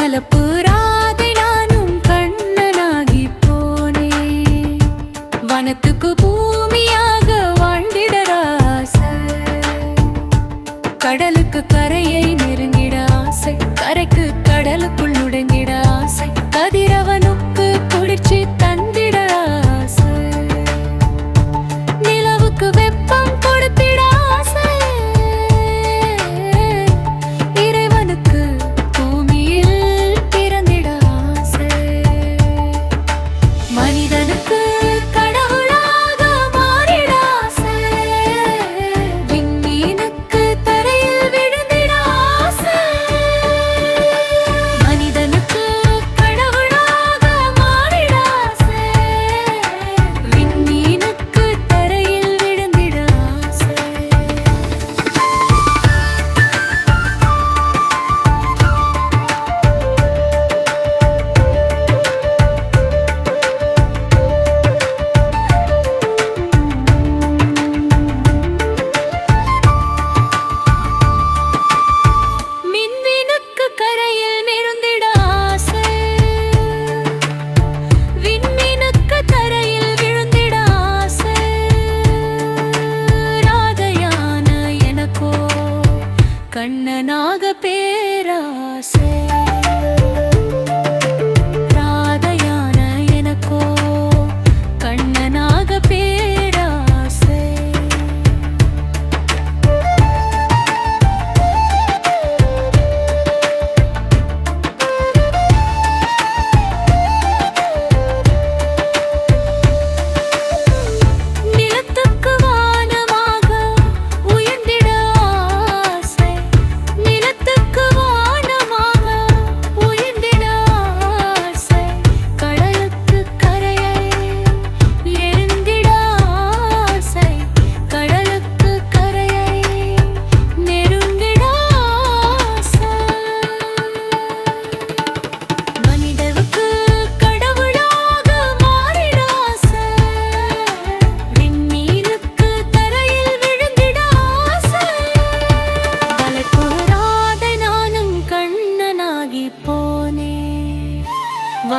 கமலப்பு ராதை நானும் கண்ணனாகி போனே. வனத்துக்கு பூமியாக வாழ்ந்திடராச கடலுக்கு கரையை நெருங்கிட ஆசை. கரைக்கு கடலுக்குள்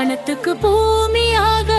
வானத்துக்கு பூமியாக